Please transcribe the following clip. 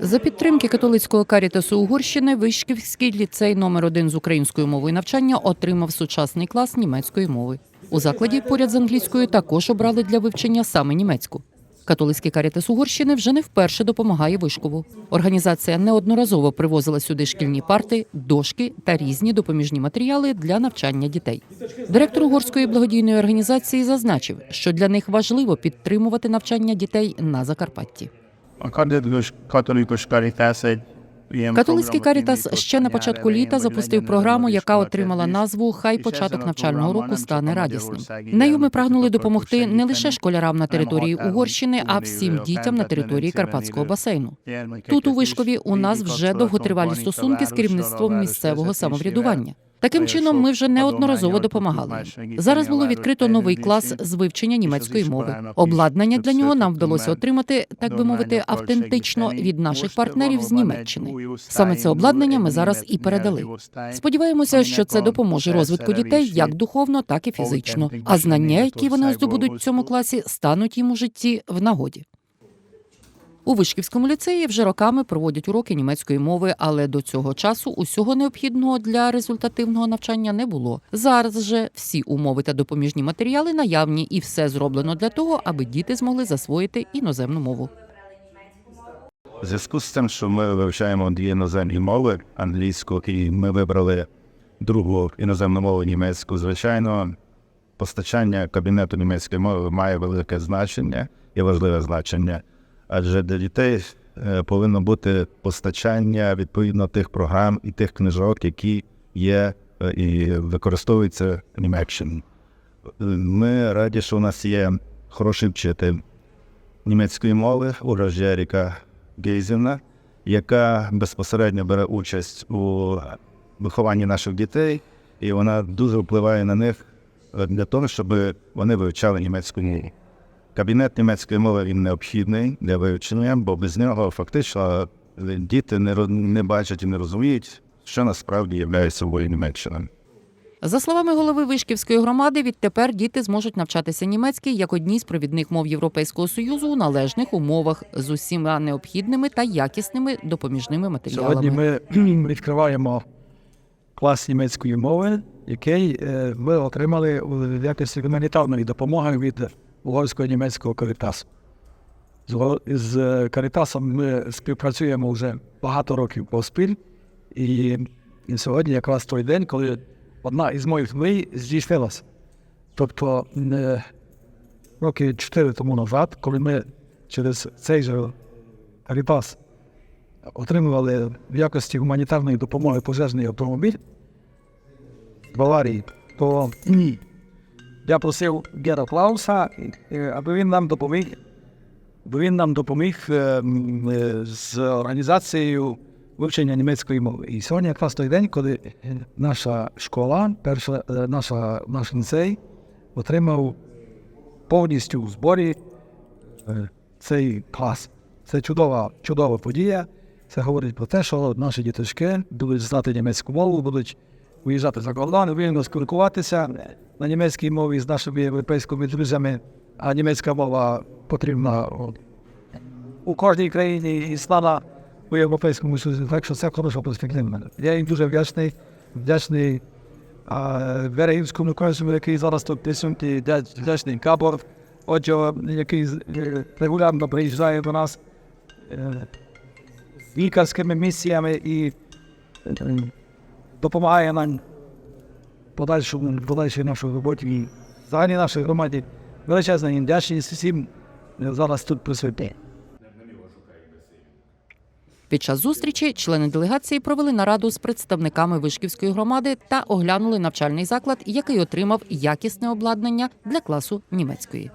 За підтримки католицького карітасу Угорщини Вишківський ліцей номер 1 з українською мовою навчання отримав сучасний клас німецької мови. У закладі поряд з англійською також обрали для вивчення саме німецьку. Католицький карітас Угорщини вже не вперше допомагає Вишкову. Організація неодноразово привозила сюди шкільні парти, дошки та різні допоміжні матеріали для навчання дітей. Директор угорської благодійної організації зазначив, що для них важливо підтримувати навчання дітей на Закарпатті. A katolikus, Caritas egy Католицький Карітас ще на початку літа запустив програму, яка отримала назву Хай початок навчального року стане радісним. Нею ми прагнули допомогти не лише школярам на території Угорщини, а всім дітям на території Карпатського басейну. Тут у Вишкові у нас вже довготривалі стосунки з керівництвом місцевого самоврядування. Таким чином, ми вже неодноразово допомагали. Зараз було відкрито новий клас з вивчення німецької мови. Обладнання для нього нам вдалося отримати, так би мовити, автентично від наших партнерів з Німеччини. Саме це обладнання ми зараз і передали. Сподіваємося, що це допоможе розвитку дітей як духовно, так і фізично. А знання, які вони здобудуть в цьому класі, стануть їм у житті в нагоді. У Вишківському ліцеї вже роками проводять уроки німецької мови, але до цього часу усього необхідного для результативного навчання не було. Зараз же всі умови та допоміжні матеріали наявні, і все зроблено для того, аби діти змогли засвоїти іноземну мову. У зв'язку з тим, що ми вивчаємо дві іноземні мови англійську, і ми вибрали другу іноземну мову німецьку, звичайно, постачання кабінету німецької мови має велике значення і важливе значення. Адже для дітей е, повинно бути постачання відповідно тих програм і тих книжок, які є е, і використовуються Німеччиною. Е, Ми раді, що у нас є хороший вчитель німецької мови Ура Жеріка Гейзівна, яка безпосередньо бере участь у вихованні наших дітей, і вона дуже впливає на них е, для того, щоб вони вивчали німецьку мову. Кабінет німецької мови він необхідний для вивчення, бо без нього фактично діти не, не бачать і не розуміють, що насправді є собою Німеччина. За словами голови Вишківської громади, відтепер діти зможуть навчатися німецькій як одній з провідних мов Європейського союзу у належних умовах з усіма необхідними та якісними допоміжними матеріалами. Сьогодні ми відкриваємо клас німецької мови, який е, ми отримали у якості гуманітарної допомоги від угорського німецького карітасу. З, е, карітасом ми співпрацюємо вже багато років поспіль, і, і сьогодні якраз той день, коли одна із моїх мрій здійснилася. Тобто е, роки чотири тому назад, коли ми через цей же карітас отримували в якості гуманітарної допомоги пожежний автомобіль в Баварії, то я просив Гера Клауса, е, аби він нам допоміг, аби він нам допоміг е, е, з організацією вивчення німецької мови. І сьогодні якраз той день, коли наша школа, перша, наша, наш ліцей отримав повністю в зборі цей клас. Це чудова, чудова подія. Це говорить про те, що наші діточки будуть знати німецьку мову, будуть виїжджати за кордон, вільно спілкуватися на німецькій мові з нашими європейськими друзями, а німецька мова потрібна у кожній країні і стала у Європейському Союзі. Так що це хороша перспектива. Я їм дуже вдячний, вдячний а, Берегівському консулу, який зараз тут присутній, вдячний Кабор, отже, який е, регулярно приїжджає до нас е, лікарськими місіями і е, допомагає нам подальшому, подальшій нашій роботі і взагалі нашій громаді. Величезна їм вдячність всім е, зараз тут присутні. Під час зустрічі члени делегації провели нараду з представниками Вишківської громади та оглянули навчальний заклад, який отримав якісне обладнання для класу німецької.